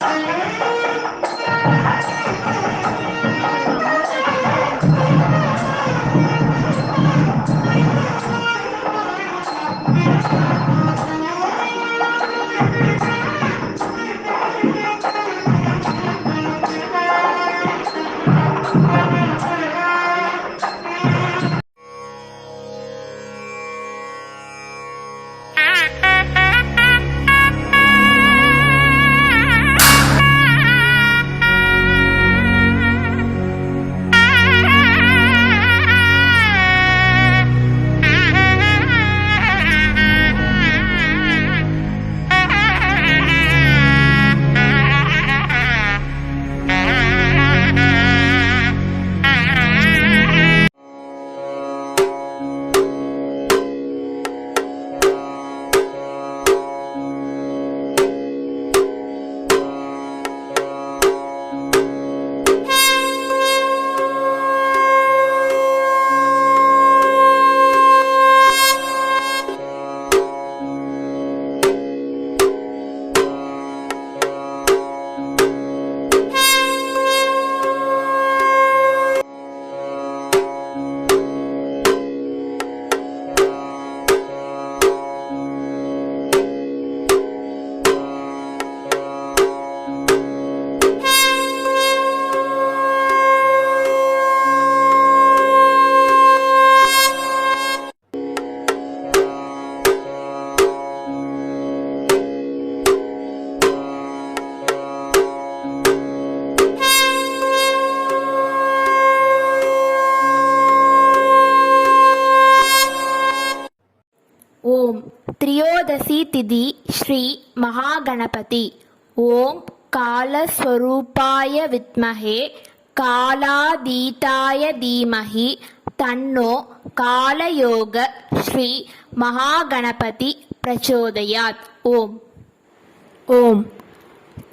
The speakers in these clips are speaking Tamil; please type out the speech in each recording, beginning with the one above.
ஓம் த்ரியோதசி திதி ஸ்ரீ மகாகணபதி. ஓம் காலஸ்வரூபாய வித்மகே காலாதீதாய தீமஹி தன்னோ காலயோக ஸ்ரீ மகாகணபதி பிரச்சோதயாத். ஓம். ஓம்.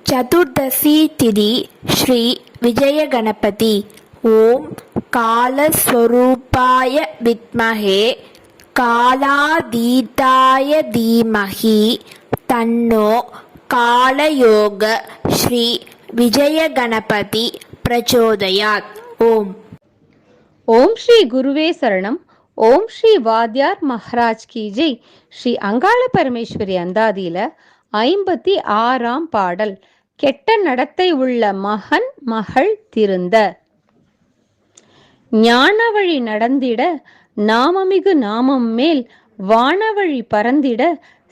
சதுர்தசி திதி ஸ்ரீ விஜயகணபதி. ஓம் காலஸ்வரூபாய வித்மகே காலாதீதாய தீமகி தன்னோ காலயோக ஸ்ரீ விஜயகணபதி பிரச்சோதயாத். ஓம். ஓம் ஸ்ரீ குருவே சரணம். ஓம் ஸ்ரீ வாத்யார் மஹராஜ் கி ஸ்ரீ அங்காள பரமேஸ்வரி அந்தாதியில ஐம்பத்தி ஆறாம் பாடல். கெட்ட நடத்தை உள்ள மகன் மகள் திருந்த. ஞான வழி நடந்திட நாமமிகு நாமம் மேல் வானவழி பறந்திட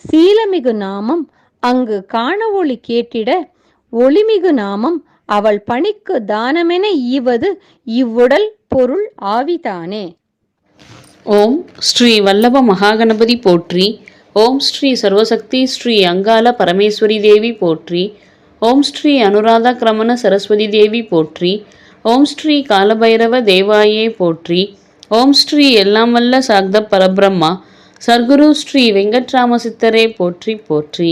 சீலமிகு நாமம் அங்கு காண ஒளி கேட்டிட ஒளிமிகு நாமம் அவள் பணிக்கு தானமென ஈவது இவ்வுடல் பொருள் ஆவிதானே. ஓம் ஸ்ரீ வல்லப மகாகணபதி போற்றி ஓம் ஸ்ரீ சர்வசக்தி ஸ்ரீ அங்காள பரமேஸ்வரி தேவி போற்றி ஓம் ஸ்ரீ அனுராதா கிரமண சரஸ்வதி தேவி போற்றி ஓம் ஸ்ரீ காலபைரவ தேவாயே போற்றி ஓம் ஸ்ரீ எல்லாம் வல்ல சாக்த பரபிரம்மா. சர்க்குரு ஸ்ரீ வெங்கட்ராம சித்தரே போற்றி போற்றி.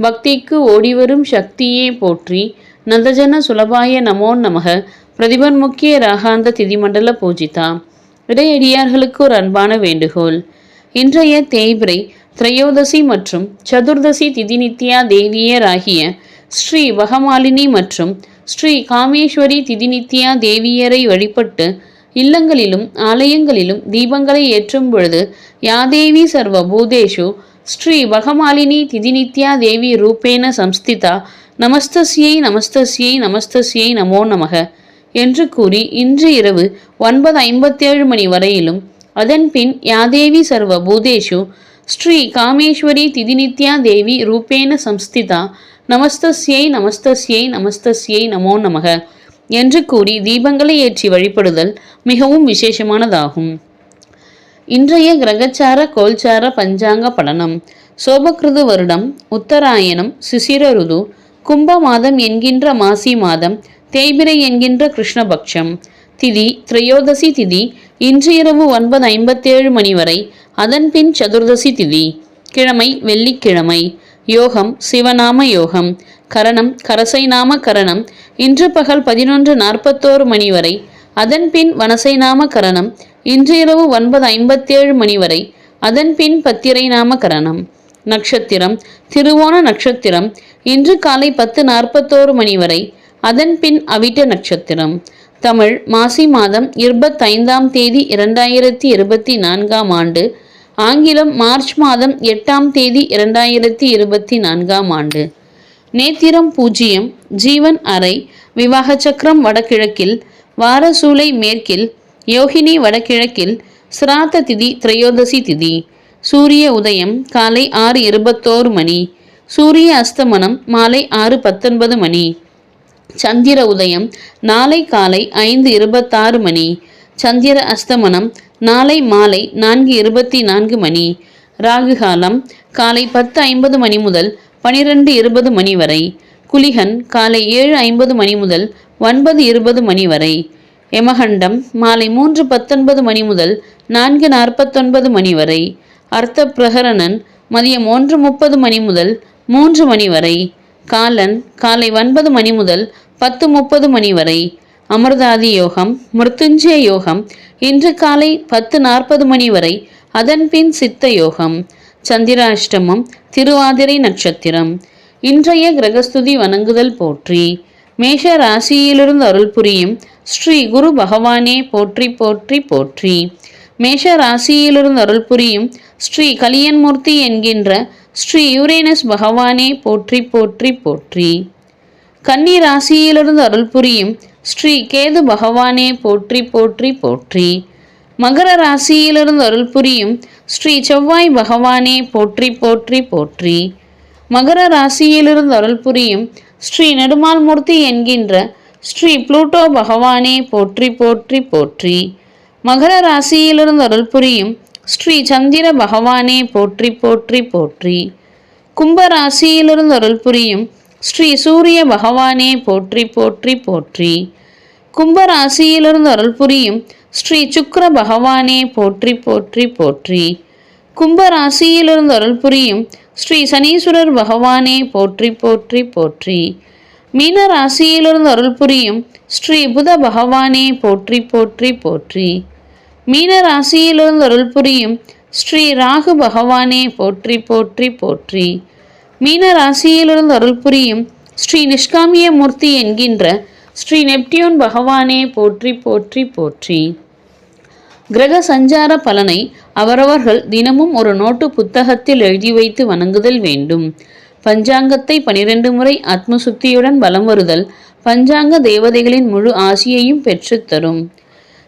பக்திக்கு ஓடிவரும் சக்தியே போற்றி. நந்தஜன சுலபாய நமோ நமக. பிரதிபன் முக்கிய ராகாந்த திதிமண்டல பூஜிதா. இடையடியார்களுக்கு ஒரு அன்பான வேண்டுகோள். இன்றைய தேய்பிரை திரையோதசி மற்றும் சதுர்தசி திதி நித்யா தேவியர் ஆகிய ஸ்ரீ வகமாலினி மற்றும் ஸ்ரீ காமேஸ்வரி திதி நித்யா தேவியரை வழிபட்டு இல்லங்களிலும் ஆலயங்களிலும் தீபங்களை ஏற்றும் பொழுது யாதேவி சர்வ பூதேஷு ஸ்ரீ பகமாலினி திதிநித்யா தேவி ரூபேன சம்ஸ்திதா நமஸ்தஸ்யை நமஸ்தஸ்யை நமஸ்தஸ்யை நமோ நமக என்று கூறி இன்று இரவு ஒன்பது ஐம்பத்தேழு மணி வரையிலும் அதன் பின் யாதேவி சர்வ பூதேஷு ஸ்ரீ காமேஸ்வரி திதிநித்யா தேவி ரூபேன சம்ஸ்திதா நமஸ்தஸ்யை நமஸ்தஸ்யை நமஸ்தஸ்யை நமோ நமக என்று கூறி தீபங்களை ஏற்றி வழிபடுதல் மிகவும் விசேஷமானதாகும். இன்றைய கிரகச்சார கோல்சார பஞ்சாங்க பலனம். சோபகிருது வருடம் உத்தராயணம் சிசிர ருது கும்ப மாதம் என்கின்ற மாசி மாதம் தேய்பிரை என்கின்ற கிருஷ்ணபக்ஷம். திதி திரையோதசி திதி இன்று இரவு ஒன்பது ஐம்பத்தேழு மணி வரை அதன்பின் சதுர்தசி திதி. கிழமை வெள்ளிக்கிழமை. யோகம் சிவநாம யோகம். கரணம் கரசை நாம கரணம். இன்று பகல் பதினொன்று நாற்பத்தோரு மணி வரை. அதன்பின் வனசை நாம கரணம். இன்று இரவு ஒன்பது ஐம்பத்தேழு மணி வரை. அதன்பின் பத்திரை நாம கரணம். நட்சத்திரம் திருவோண நட்சத்திரம். இன்று காலை பத்து நாற்பத்தோரு மணி வரை. அதன் பின் அவிட்ட நட்சத்திரம். தமிழ் மாசி மாதம் இருபத்தைந்தாம் தேதி இரண்டாயிரத்தி இருபத்தி நான்காம் ஆண்டு ஆங்கிலம் மார்ச் மாதம் எட்டாம் தேதி இரண்டாயிரத்தி இருபத்தி நான்காம் ஆண்டு. நேத்திரம் பூஜ்ஜியம் ஜீவன் அறை விவாக சக்கரம் வடகிழக்கில் வாரசூலை மேற்கில் யோகினி வடகிழக்கில் சிராத்த திதி திரையோதசி திதி. சூரிய உதயம் காலை ஆறு இருபத்தோரு மணி. சூரிய அஸ்தமனம் மாலை ஆறு பத்தொன்பது மணி. சந்திர உதயம் நாளை காலை ஐந்து இருபத்தாறு மணி. சந்திர அஸ்தமனம் நாளை மாலை நான்கு இருபத்தி நான்கு மணி. ராகு காலம் காலை பத்து ஐம்பது மணி முதல் பனிரெண்டு இருபது மணி வரை. குலிகன் காலை ஏழு ஐம்பது மணி முதல் ஒன்பது இருபது மணி வரை. யமகண்டம் மாலை மூன்று பத்தொன்பது மணி முதல் நான்கு நாற்பத்தொன்பது மணி வரை. அர்த்த பிரகரணன் மதியம் ஒன்று முப்பது மணி முதல் மூன்று மணி வரை. காலன் காலை ஒன்பது மணி முதல் பத்து முப்பது மணி வரை. அமிர்தாதி யோகம் மிருத்துஞ்சய யோகம் இன்று காலை பத்து நாற்பது மணி வரை அதன் பின் சித்த யோகம் சந்திராஷ்டமம் திருவாதிரை நட்சத்திரம் இன்றைய கிரகஸ்துதி வணங்குதல் போற்றி மேஷ ராசியிலிருந்து அருள் புரியும் ஸ்ரீ குரு பகவானே போற்றி போற்றி போற்றி மேஷ ராசியிலிருந்து அருள் புரியும் ஸ்ரீ கலியன்மூர்த்தி என்கின்ற ஸ்ரீ யூரேனஸ் பகவானே போற்றி போற்றி போற்றி கன்னி ராசியிலிருந்து அருள் புரியும் ஸ்ரீ கேது பகவானே போற்றி போற்றி போற்றி. மகர ராசியிலிருந்து அருள் புரியும் ஸ்ரீ செவ்வாய் பகவானே போற்றி போற்றி போற்றி. மகர ராசியிலிருந்து அருள் புரியும் ஸ்ரீ நெடுமால்மூர்த்தி என்கின்ற ஸ்ரீ புளூட்டோ பகவானே போற்றி போற்றி போற்றி. மகர ராசியிலிருந்து அருள் புரியும் ஸ்ரீ சந்திர பகவானே போற்றி போற்றி போற்றி. கும்ப ராசியிலிருந்து அருள் புரியும் ஸ்ரீ சூரிய பகவானே போற்றி போற்றி போற்றி. கும்பராசியிலிருந்து அருள் புரியும் ஸ்ரீ சுக்கர பகவானே போற்றி போற்றி போற்றி. கும்பராசியிலிருந்து அருள் புரியும் ஸ்ரீ சனீஸ்வரர் பகவானே போற்றி போற்றி போற்றி. மீன ராசியிலிருந்து அருள் புரியும் ஸ்ரீ புத பகவானே போற்றி போற்றி போற்றி. மீன ராசியிலிருந்து அருள் புரியும் ஸ்ரீ ராகு பகவானே போற்றி போற்றி போற்றி. மீன ராசியிலிருந்து அருள் புரியும் ஸ்ரீ நிஷ்காமிய மூர்த்தி என்கின்ற ஸ்ரீ நெப்டியூன் பகவானே போற்றி போற்றி போற்றி. கிரக சஞ்சார பலனை அவரவர்கள் தினமும் ஒரு நோட்டு புத்தகத்தில் எழுதி வைத்து வணங்குதல் வேண்டும். பஞ்சாங்கத்தை பனிரெண்டு முறை ஆத்மசுத்தியுடன் வலம் வருதல் பஞ்சாங்க தேவதைகளின் முழு ஆசியையும் பெற்றுத் தரும்.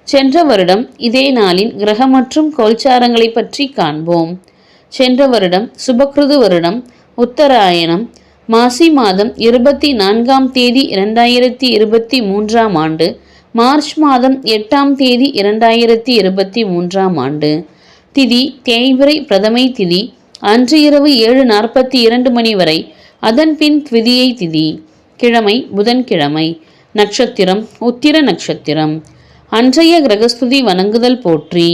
சென்ற வருடம் இதே நாளின் கிரக மற்றும் கோல்சாரங்களை பற்றி காண்போம். சென்ற வருடம் சுபக்ருது வருடம் உத்தராயணம் மாசி மாதம் இருபத்தி நான்காம் தேதி இரண்டாயிரத்தி இருபத்தி மூன்றாம் ஆண்டு மார்ச் மாதம் எட்டாம் தேதி இரண்டாயிரத்தி இருபத்தி மூன்றாம் ஆண்டு. திதி தேய்பிரை பிரதமை திதி அன்று இரவு ஏழு நாற்பத்தி இரண்டு மணி வரை அதன் பின் த்விதியை திதி. கிழமை புதன்கிழமை. நட்சத்திரம் உத்திர நட்சத்திரம். அன்றைய கிரகஸ்துதி வணங்குதல் போற்றி.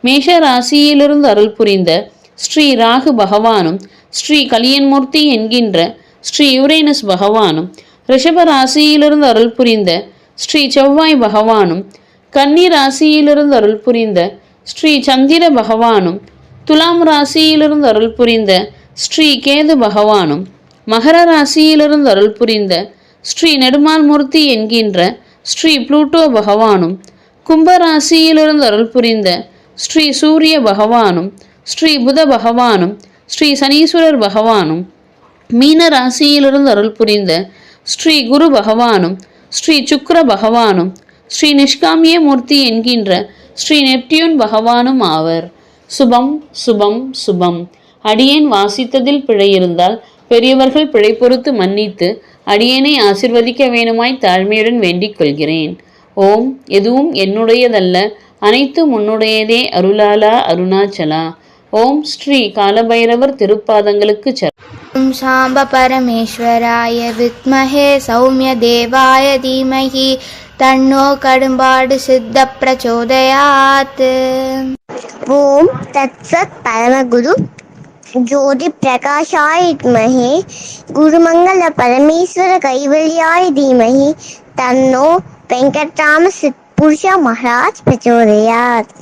மேஷ ராசியிலிருந்து அருள் புரிந்த ஸ்ரீ ராகு பகவானும் ஸ்ரீ கலியன்மூர்த்தி என்கின்ற ஸ்ரீ யுரேனஸ் பகவானும் ரிஷப ராசியிலிருந்து அருள் புரிந்த ஸ்ரீ செவ்வாய் பகவானும் கன்னி ராசியிலிருந்து அருள் புரிந்த ஸ்ரீ சந்திர பகவானும் துலாம் ராசியிலிருந்து அருள் புரிந்த ஸ்ரீ கேது பகவானும் மகர ராசியிலிருந்து அருள் புரிந்த ஸ்ரீ நெடுமால் மூர்த்தி என்கின்ற ஸ்ரீ புளூட்டோ பகவானும் கும்ப ராசியிலிருந்து அருள் புரிந்த ஸ்ரீ சூரிய பகவானும் ஸ்ரீ புத பகவானும் ஸ்ரீ சனீஸ்வரர் பகவானும் மீன ராசியிலிருந்து அருள் புரிந்த ஸ்ரீ குரு பகவானும் ஸ்ரீ சுக்ர பகவானும் ஸ்ரீ நிஷ்காமிய மூர்த்தி என்கின்ற ஸ்ரீ நெப்டியூன் பகவானும் ஆவர். சுபம் சுபம் சுபம். அடியேன் வாசித்ததில் பிழை இருந்தால் பெரியவர்கள் பிழை பொறுத்து மன்னித்து அடியேனை ஆசிர்வதிக்க வேணுமாய் தாழ்மையுடன் வேண்டிக் கொள்கிறேன். ஓம் எதுவும் என்னுடையதல்ல அனைத்தும் உன்னுடையதே அருளாலா அருணாச்சலா. ஓம் ஸ்ரீ காலபைரவர் திருப்பாதங்களுக்கு சரணம் சாம்ப பரமேஸ்வராய வித்மஹே சௌமிய தேவாய தீமகி தன்னோ கடும்பாடு சித்த பிரச்சோதயாத். ஓம் தத்சத் பரமகுரு ஜோதி பிரகாஷாய வித்மஹே குருமங்கள பரமேஸ்வர கைவல்யாய தீமகி தன்னோ வெங்கட்ராம சித் புருஷா மகாராஜ் பிரச்சோதயாத்.